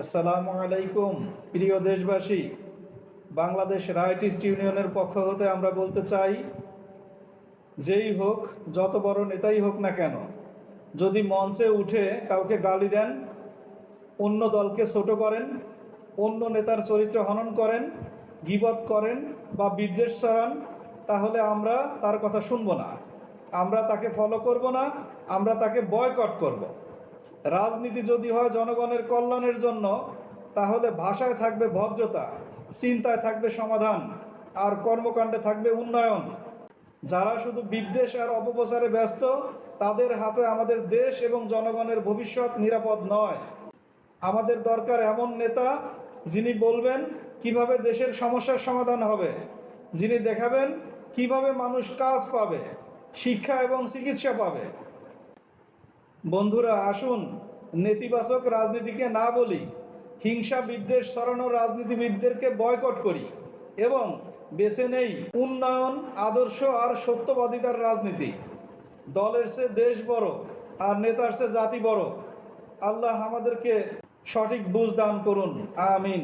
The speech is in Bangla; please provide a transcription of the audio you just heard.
আসসালামু আলাইকুম, প্রিয় দেশবাসী বাংলাদেশ রাইটিস্ট ইউনিয়নের পক্ষ হতে আমরা বলতে চাই, যেই হোক, যত বড় নেতাই হোক না কেন, যদি মঞ্চে উঠে কাউকে গালি দেন, অন্য দলকে ছোট করেন, অন্য নেতার চরিত্র হনন করেন, গিবত করেন বা বিদ্বেষ ছড়ান, তাহলে আমরা তার কথা শুনব না আমরা তাকে ফলো করব না, আমরা তাকে বয়কট করব। রাজনীতি যদি হয় জনগণের কল্যাণের জন্য, তাহলে ভাষায় থাকবে ভদ্রতা, চিন্তায় থাকবে সমাধান, আর কর্মকাণ্ডে থাকবে উন্নয়ন। যারা শুধু বিদ্বেষ আর অপপ্রচারে ব্যস্ত, তাদের হাতে আমাদের দেশ এবং জনগণের ভবিষ্যৎ নিরাপদ নয়। আমাদের দরকার এমন নেতা, যিনি বলবেন কীভাবে দেশের সমস্যার সমাধান হবে, যিনি দেখাবেন কীভাবে মানুষ কাজ পাবে, শিক্ষা এবং চিকিৎসা পাবে। বন্ধুরা, আসুন নেতিবাচক রাজনীতিকে না বলি, হিংসা বিদ্বেষ ছড়ানো রাজনীতিবিদদেরকে বয়কট করি এবং বেছে নেই উন্নয়ন, আদর্শ আর সত্যবাদিতার রাজনীতি। দলের সে দেশ বড় আর নেতার সে জাতি বড়। আল্লাহ আমাদেরকে সঠিক বুঝ দান করুন। আমিন।